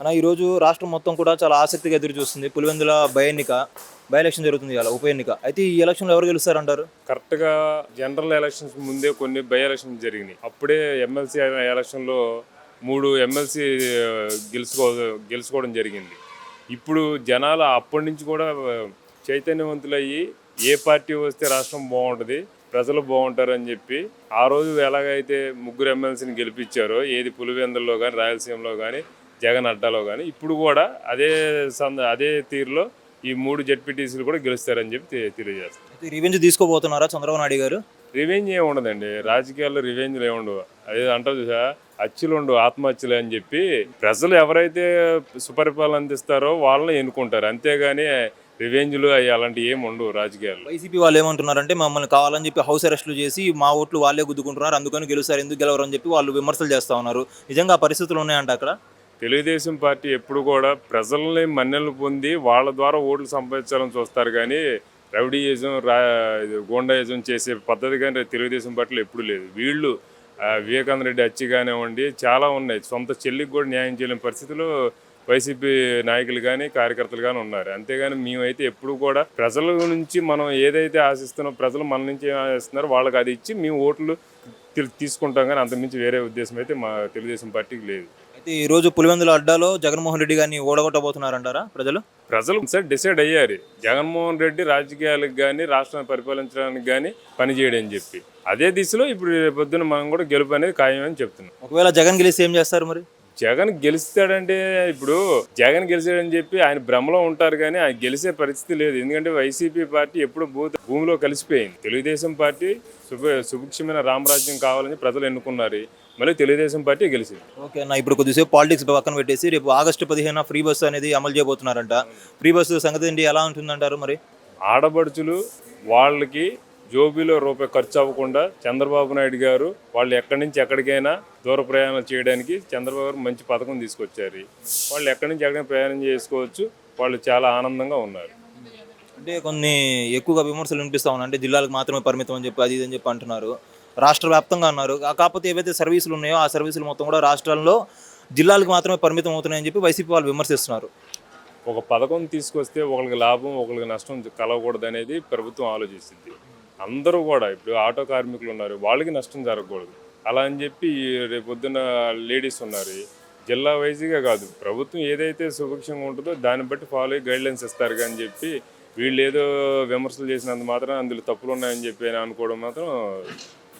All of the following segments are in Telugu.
అన్న ఈరోజు రాష్ట్రం మొత్తం కూడా చాలా ఆసక్తిగా ఎదురు చూస్తుంది. పులివెందుల బై ఎన్నిక బై ఎలక్షన్ జరుగుతుంది ఇలా ఉప ఎన్నిక. అయితే ఈ ఎలక్షన్లో ఎవరు గెలుస్తారంటారు? కరెక్ట్గా జనరల్ ఎలక్షన్స్ ముందే కొన్ని బై ఎలక్షన్స్ జరిగినాయి. అప్పుడే ఎమ్మెల్సీ ఎలక్షన్లో మూడు ఎమ్మెల్సీ గెలుచుకో గెలుచుకోవడం జరిగింది. ఇప్పుడు జనాలు అప్పటి నుంచి కూడా చైతన్యవంతులయ్యి ఏ పార్టీ వస్తే రాష్ట్రం బాగుంటుంది ప్రజలు బాగుంటారు అని చెప్పి ఆ రోజు ఎలాగైతే ముగ్గురు ఎమ్మెల్సీని గెలిపించారో ఏది పులివెందుల్లో కానీ రాయలసీమలో కానీ జగన్ అడ్డాలో కానీ ఇప్పుడు కూడా అదే సంద అదే తీరులో ఈ మూడు జడ్పీటీసీలు కూడా గెలుస్తారని చెప్పి తెలియజేస్తారు రివెంజ్ తీసుకోబోతున్నారా చంద్రబాబు నాయుడు గారు? రివెంజ్ ఏమి ఉండదండి. రాజకీయాల్లో రివెంజ్లు ఏమి ఉండవు. అదే అంటారు చూసా ఉండవు ఆత్మహత్యలు అని చెప్పి ప్రజలు ఎవరైతే సుపరిపాలన అందిస్తారో వాళ్ళని ఎన్నుకుంటారు. అంతేగాని రివెంజ్లు అవి అలాంటివి ఏమి ఉండవు రాజకీయాల్లో. వైసీపీ వాళ్ళు ఏమంటున్నారంటే మమ్మల్ని కావాలని చెప్పి హౌస్ అరెస్టులు చేసి మా ఓట్లు వాళ్ళే గుద్దుకుంటున్నారు. అందుకని గెలుస్తారు ఎందుకు గెలవరు? అని చెప్పి వాళ్ళు విమర్శలు చేస్తా ఉన్నారు. నిజంగా పరిస్థితులు ఉన్నాయంట అక్కడ? తెలుగుదేశం పార్టీ ఎప్పుడు కూడా ప్రజల్ని మన్నెలు పొంది వాళ్ళ ద్వారా ఓట్లు సంపాదించాలని చూస్తారు కానీ రౌడీయిజం రా ఇది చేసే పద్ధతి కానీ తెలుగుదేశం పార్టీలో ఎప్పుడు లేదు. వీళ్ళు వివేకాంద వివేకానంద రెడ్డి అచ్చి కానివ్వండి చాలా ఉన్నాయి. సొంత చెల్లికి కూడా న్యాయం చేయలేని పరిస్థితిలో వైసీపీ నాయకులు కానీ కార్యకర్తలు కానీ ఉన్నారు. అంతేగాని మేమైతే ఎప్పుడు కూడా ప్రజల నుంచి మనం ఏదైతే ఆశిస్తున్నామో ప్రజలు మన నుంచి ఆశిస్తున్నారో వాళ్ళకి అది ఇచ్చి మేము ఓట్లు తీసుకుంటాం కానీ అంతకుమించి వేరే ఉద్దేశం అయితే మా తెలుగుదేశం పార్టీకి లేదు. ఈ రోజు పులివెందుల అడ్డాలో జగన్మోహన్ రెడ్డి గారిని ఓడగొట్టబోతున్నారంటారా ప్రజలు? ప్రజలు సార్ డిసైడ్ అయ్యారు. జగన్మోహన్ రెడ్డి రాజకీయాలకు కానీ రాష్ట్రాన్ని పరిపాలించడానికి కానీ పనిచేయడం అని చెప్పి. అదే దిశలో ఇప్పుడు పొద్దున మనం కూడా గెలుపు అనేది ఖాయమని చెప్తున్నాం. ఒకవేళ జగన్ గెలిస్తే ఏం చేస్తారు మరి? జగన్ గెలుస్తాడంటే ఇప్పుడు జగన్ గెలిచాడని చెప్పి ఆయన భ్రమలో ఉంటారు కానీ ఆయన గెలిచే పరిస్థితి లేదు. ఎందుకంటే వైసీపీ పార్టీ ఎప్పుడు భూ భూమిలో కలిసిపోయింది. తెలుగుదేశం పార్టీ శుభ సుభిక్షమైన రామరాజ్యం కావాలని ప్రజలు ఎన్నుకున్నారు. మళ్ళీ తెలుగుదేశం పార్టీ గెలిచింది. ఓకే అన్న ఇప్పుడు కొద్దిసేపు పాలిటిక్స్ పక్కన పెట్టేసి రేపు ఆగస్టు పదిహేను ఫ్రీ బస్సు అనేది అమలు చేయబోతున్నారంట. ఫ్రీ బస్సు సంగతి ఏంటి? ఎలా ఉంటుందంటారు మరి? ఆడబడుచులు వాళ్ళకి జోబీలో రూపాయి ఖర్చు అవ్వకుండా చంద్రబాబు నాయుడు గారు వాళ్ళు ఎక్కడి నుంచి ఎక్కడికైనా దూర ప్రయాణం చేయడానికి చంద్రబాబు గారు మంచి పథకం తీసుకొచ్చారు. వాళ్ళు ఎక్కడి నుంచి ఎక్కడికైనా ప్రయాణం చేసుకోవచ్చు. వాళ్ళు చాలా ఆనందంగా ఉన్నారు. అంటే కొన్ని ఎక్కువగా విమర్శలు వినిపిస్తా ఉన్నాయి. అంటే జిల్లాలకు మాత్రమే పరిమితం అని చెప్పి అది ఇది అని చెప్పి అంటున్నారు. రాష్ట్ర వ్యాప్తంగా అన్నారు. కాకపోతే ఏవైతే సర్వీసులు ఉన్నాయో ఆ సర్వీసులు మొత్తం కూడా రాష్ట్రాల్లో జిల్లాలకు మాత్రమే పరిమితం అవుతున్నాయని చెప్పి వైసీపీ వాళ్ళు విమర్శిస్తున్నారు. ఒక పథకం తీసుకొస్తే ఒకరికి లాభం ఒకరికి నష్టం కలగకూడదు అనేది ప్రభుత్వం ఆలోచిస్తుంది. అందరూ కూడా ఇప్పుడు ఆటో కార్మికులు ఉన్నారు వాళ్ళకి నష్టం జరగకూడదు. అలా అని చెప్పి రేపొద్దున లేడీస్ ఉన్నారు. జిల్లా వైజ్గా కాదు ప్రభుత్వం ఏదైతే సుభిక్షంగా ఉంటుందో దాన్ని బట్టి ఫాలో అయ్యి గైడ్లైన్స్ ఇస్తారు కానీ చెప్పి వీళ్ళు ఏదో విమర్శలు చేసినంత మాత్రం అందులో తప్పులు ఉన్నాయని చెప్పి అనుకోవడం మాత్రం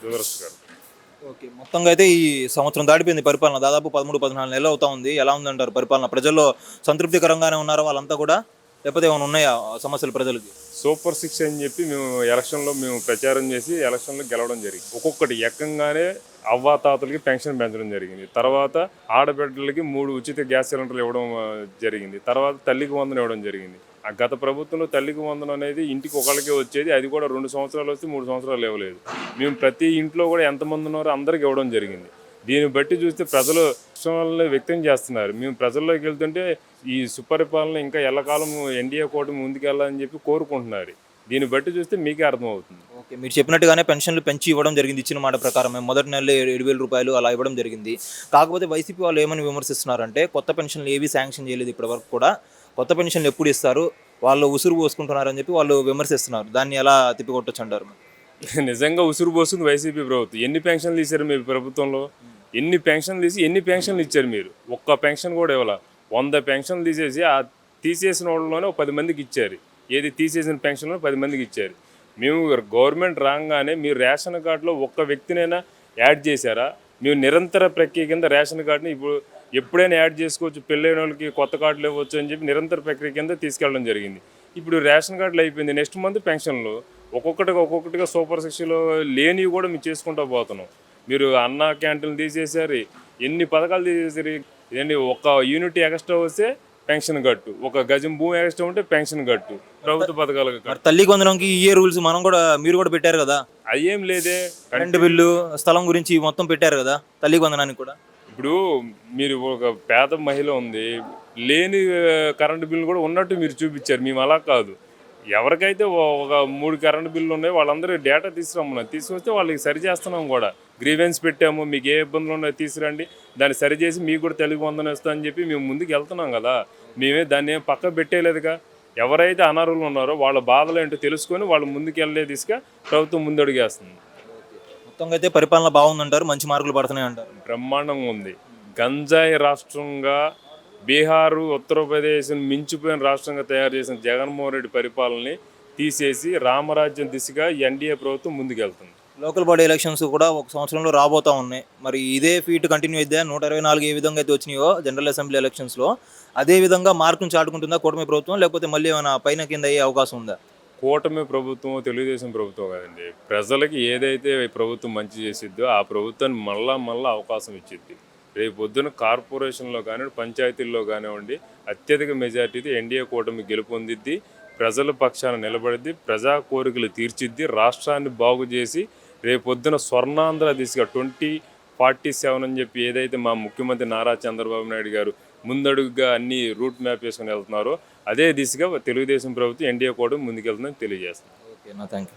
దురదృష్టకరం. ఓకే మొత్తంగా అయితే ఈ సంవత్సరం దాటిపోయింది పరిపాలన. దాదాపు పదమూడు పద్నాలుగు నెలలు అవుతా ఉంది. ఎలా ఉందంటారు పరిపాలన? ప్రజల్లో సంతృప్తికరంగానే ఉన్నారా వాళ్ళంతా కూడా? లేకపోతే ఏమైనా ఉన్నాయా సమస్యలు ప్రజలకి? సూపర్ సిక్స్ అని చెప్పి మేము ఎలక్షన్లో మేము ప్రచారం చేసి ఎలక్షన్లో గెలవడం జరిగింది. ఒక్కొక్కటి ఎక్కంగానే అవ్వాతాతలకి పెన్షన్ పెంచడం జరిగింది. తర్వాత ఆడబిడ్డలకి మూడు ఉచిత గ్యాస్ సిలిండర్లు ఇవ్వడం జరిగింది. తర్వాత తల్లికి వందనం ఇవ్వడం జరిగింది. ఆ గత ప్రభుత్వంలో తల్లికి వందనం అనేది ఇంటికి ఒకళ్ళకే వచ్చేది. అది కూడా రెండు సంవత్సరాలు వస్తే మూడు సంవత్సరాలు ఇవ్వలేదు. మేము ప్రతి ఇంట్లో కూడా ఎంతమంది ఉన్నారో అందరికి ఇవ్వడం జరిగింది. దీన్ని బట్టి చూస్తే ప్రజలు ఇష్టాలను వ్యక్తం చేస్తున్నారు. మేము ప్రజల్లోకి వెళ్తుంటే ఈ సుపరిపాలన ఇంకా ఎల్లకాలం ఎన్డీఏ కూటమి ముందుకెళ్ళాలని చెప్పి కోరుకుంటున్నారు. దీన్ని బట్టి చూస్తే మీకే అర్థమవుతుంది. ఓకే మీరు చెప్పినట్టుగానే పెన్షన్లు పెంచి ఇవ్వడం జరిగింది. ఇచ్చిన మాట ప్రకారం మొదటి నెలలో ఏడు వేల రూపాయలు అలా ఇవ్వడం జరిగింది. కాకపోతే వైసీపీ వాళ్ళు ఏమని విమర్శిస్తున్నారంటే కొత్త పెన్షన్లు ఏవి శాంక్షన్ చేయలేదు ఇప్పటివరకు కూడా. కొత్త పెన్షన్లు ఎప్పుడు ఇస్తారు? వాళ్ళు ఉసురు పోసుకుంటున్నారని చెప్పి వాళ్ళు విమర్శిస్తున్నారు. దాన్ని ఎలా తిప్పికొట్టచ్చు అంటారు నిజంగా ఉసురు పోస్తుంది వైసీపీ ప్రభుత్వం. ఎన్ని పెన్షన్లు ఇచ్చారు మీ ప్రభుత్వంలో? ఎన్ని పెన్షన్లు తీసి ఎన్ని పెన్షన్లు ఇచ్చారు మీరు? ఒక్క పెన్షన్ కూడా ఇవ్వాల. వంద పెన్షన్లు తీసేసి ఆ తీసేసిన వాళ్ళలోనే ఒక పది మందికి ఇచ్చారు. ఏది తీసేసిన పెన్షన్లో పది మందికి ఇచ్చారు. మేము గవర్నమెంట్ రాగానే మీరు రేషన్ కార్డులో ఒక్క వ్యక్తినైనా యాడ్ చేశారా? మేము నిరంతర ప్రక్రియ కింద రేషన్ కార్డుని ఇప్పుడు ఎప్పుడైనా యాడ్ చేసుకోవచ్చు పెళ్ళైన వాళ్ళకి కొత్త కార్డులు ఇవ్వచ్చు అని చెప్పి నిరంతర ప్రక్రియ కింద తీసుకెళ్ళడం జరిగింది. ఇప్పుడు రేషన్ కార్డులు అయిపోయింది. నెక్స్ట్ మంత్ పెన్షన్లు. ఒక్కొక్కటిగా ఒక్కొక్కటిగా సూపర్ సిక్స్లో లేనివి కూడా మేము చేసుకుంటూ పోతున్నాం. మీరు అన్న క్యాంటీన్లు తీసేసారు ఎన్ని పథకాలు తీసేసారు ఇదండి ఒక యూనిట్ ఎక్స్ట్రా వస్తే పెన్షన్ కట్టు ఒక గజం భూమి ఎక్స్ట్రా ఉంటే పెన్షన్ కట్టు ప్రభుత్వ మరి తల్లి కొందరంకి ఈ రూల్స్ మనం కూడా మీరు కూడా పెట్టారు కదా? అయ్యేం లేదే. కరెంటు బిల్లు స్థలం గురించి మొత్తం పెట్టారు కదా తల్లి కొందనానికి కూడా? ఇప్పుడు మీరు ఒక పేద మహిళ ఉంది లేని కరెంటు బిల్లు కూడా ఉన్నట్టు మీరు చూపించారు మేము అలా కాదు. ఎవరికైతే ఒక మూడు కరెంటు బిల్లు ఉన్నాయో వాళ్ళందరూ డేటా తీసుకురమ్మన్నారు తీసుకొస్తే వాళ్ళకి సరి చేస్తున్నాం కూడా. గ్రీవెన్స్ పెట్టాము మీకు ఏ ఇబ్బందులు ఉన్నాయో తీసుకురండి. దాన్ని సరిచేసి మీకు కూడా తెలుగు వందనం అని చెప్పి మేము ముందుకు వెళ్తున్నాం కదా. మేమే దాన్ని ఏం పక్క పెట్టేయలేదుగా. ఎవరైతే అనర్హులు ఉన్నారో వాళ్ళ బాధలు ఏంటో తెలుసుకొని వాళ్ళు ముందుకు వెళ్ళే దిశగా ప్రభుత్వం ముందడుగేస్తుంది మొత్తంగా అయితే పరిపాలన బాగుందంటారు మంచి మార్కులు పడుతున్నాయి అంటారు. బ్రహ్మాండంగా ఉంది. గంజాయి రాష్ట్రంగా బీహారు ఉత్తరప్రదేశ్ మించిపోయిన రాష్ట్రంగా తయారు చేసిన జగన్మోహన్ రెడ్డి పరిపాలనని తీసేసి రామరాజ్యం దిశగా ఎన్డీఏ ప్రభుత్వం ముందుకెళ్తుంది లోకల్ బాడీ ఎలక్షన్స్ కూడా ఒక సంవత్సరంలో రాబోతా ఉన్నాయి. మరి ఇదే ఫీట్ కంటిన్యూ అయితే నూట ఇరవై నాలుగు ఏ విధంగా అయితే వచ్చినాయో జనరల్ అసెంబ్లీ ఎలక్షన్స్లో అదే విధంగా మార్కును చాటుకుంటుందా కూటమి ప్రభుత్వం లేకపోతే మళ్ళీ ఏమైనా పైన కింద అయ్యే అవకాశం ఉందా? కూటమి ప్రభుత్వం తెలుగుదేశం ప్రభుత్వం కాదండి. ప్రజలకి ఏదైతే ప్రభుత్వం మంచి చేసిద్దో ఆ ప్రభుత్వాన్ని మళ్ళా మళ్ళీ అవకాశం ఇచ్చిద్ది. రేపు పొద్దున కార్పొరేషన్లో కానివ్వండి పంచాయతీల్లో కానివ్వండి అత్యధిక మెజార్టీతో ఎన్డీఏ కూటమి గెలుపొందిద్ది. ప్రజల పక్షాన నిలబడిద్ది ప్రజా కోరికలు తీర్చిద్ది రాష్ట్రాన్ని బాగు చేసి రేపొద్దున స్వర్ణాంధ్ర దిశగా ట్వంటీ ఫార్టీ సెవెన్ అని చెప్పి ఏదైతే మా ముఖ్యమంత్రి నారా చంద్రబాబు నాయుడు గారు ముందడుగుగా అన్ని రూట్ మ్యాప్ వేసుకొని వెళ్తున్నారో అదే దిశగా తెలుగుదేశం ప్రభుత్వం ఎన్డీఏ కూడా ముందుకెళ్తుందని తెలియజేస్తుంది ఓకే థ్యాంక్ యూ